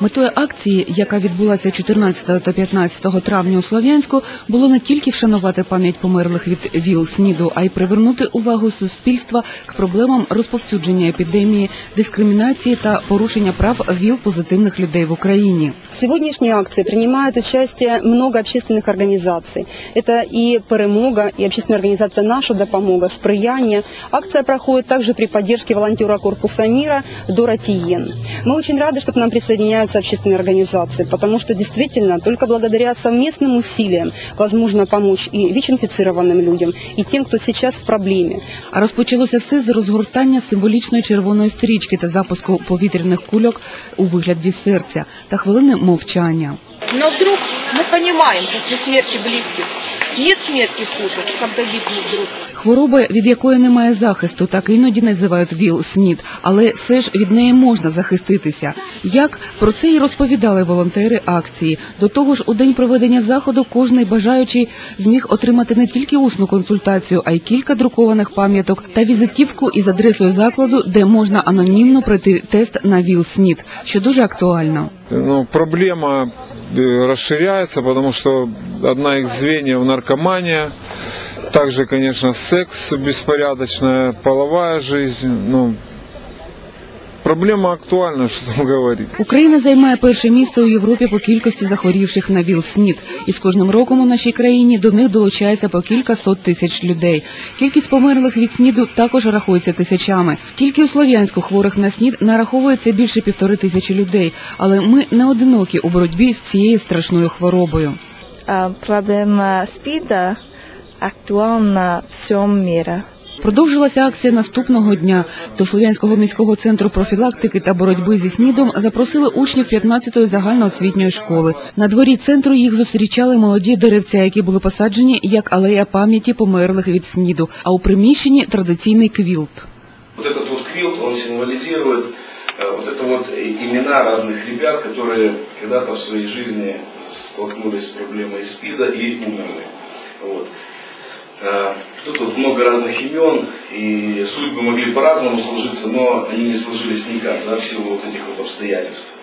Метою акції, яка відбулася 14 та 15 травня у Слов'янську, було не тільки вшанувати пам'ять померлих від ВІЛ-СНІДу, а й привернути увагу суспільства к проблемам розповсюдження епідемії, дискримінації та порушення прав ВІЛ-позитивних людей в Україні. В сегодняшней акции принимают участие много общественных организаций. Это и «Перемога», и общественная организация «Наша допомога», «Сприяние». Акция проходит также при поддержке волонтера Корпуса мира Дора Тиен. Мы очень рады, что к нам присоединяются общественные организации, потому что действительно только благодаря совместным усилиям возможно помочь и ВИЧ-инфицированным людям, и тем, кто сейчас в проблеме. А розпочалося все з розгортання символічної червоної стрічки та запуску повітряних кульок у вигляді серця та хвилини мовчання. Но вдруг мы понимаем после смерти близких, нет смерти хуже, чем погибнуть вдруг. Хвороба, від якої немає захисту, так іноді називають ВІЛ-СНІД, але все ж від неї можна захиститися. Як про це і розповідали волонтери акції. До того ж, у день проведення заходу кожний бажаючий зміг отримати не тільки усну консультацію, а й кілька друкованих пам'яток та візитівку із адресою закладу, де можна анонімно пройти тест на ВІЛ-СНІД, що дуже актуально. Ну, проблема расширяется, потому что одна из звеньев наркомания, также, конечно, секс беспорядочная, половая жизнь, ну, проблема актуальна, что там говорить. Україна займає перше місце у Європі по кількості захворівших на ВІЛ-СНІД. І з кожним роком у нашій країні до них долучається по кілька сот тисяч людей. Кількість померлих від СНІДу також рахується тисячами. Тільки у Слов'янську хворих на СНІД нараховується більше півтори тисячі людей. Але ми не одинокі у боротьбі з цією страшною хворобою. Проблема СПИДа актуальна в всем мире. Продовжилася акція наступного дня. До Слов'янського міського центру профілактики та боротьби зі СНІДом запросили учнів 15-ї загальноосвітньої школи. На дворі центру їх зустрічали молоді деревця, які були посаджені як алея пам'яті померлих від СНІДу, а у приміщенні традиційний квілт. Вот этот вот квилт, он символизирует э, вот это вот и- имена разных ребят, которые когда-то в своей жизни столкнулись с проблемой СПИДа и умерли. Вот. Э, Тут вот много разных имен, и судьбы могли по-разному сложиться, но они не сложились никак, да, в силу вот этих вот обстоятельств.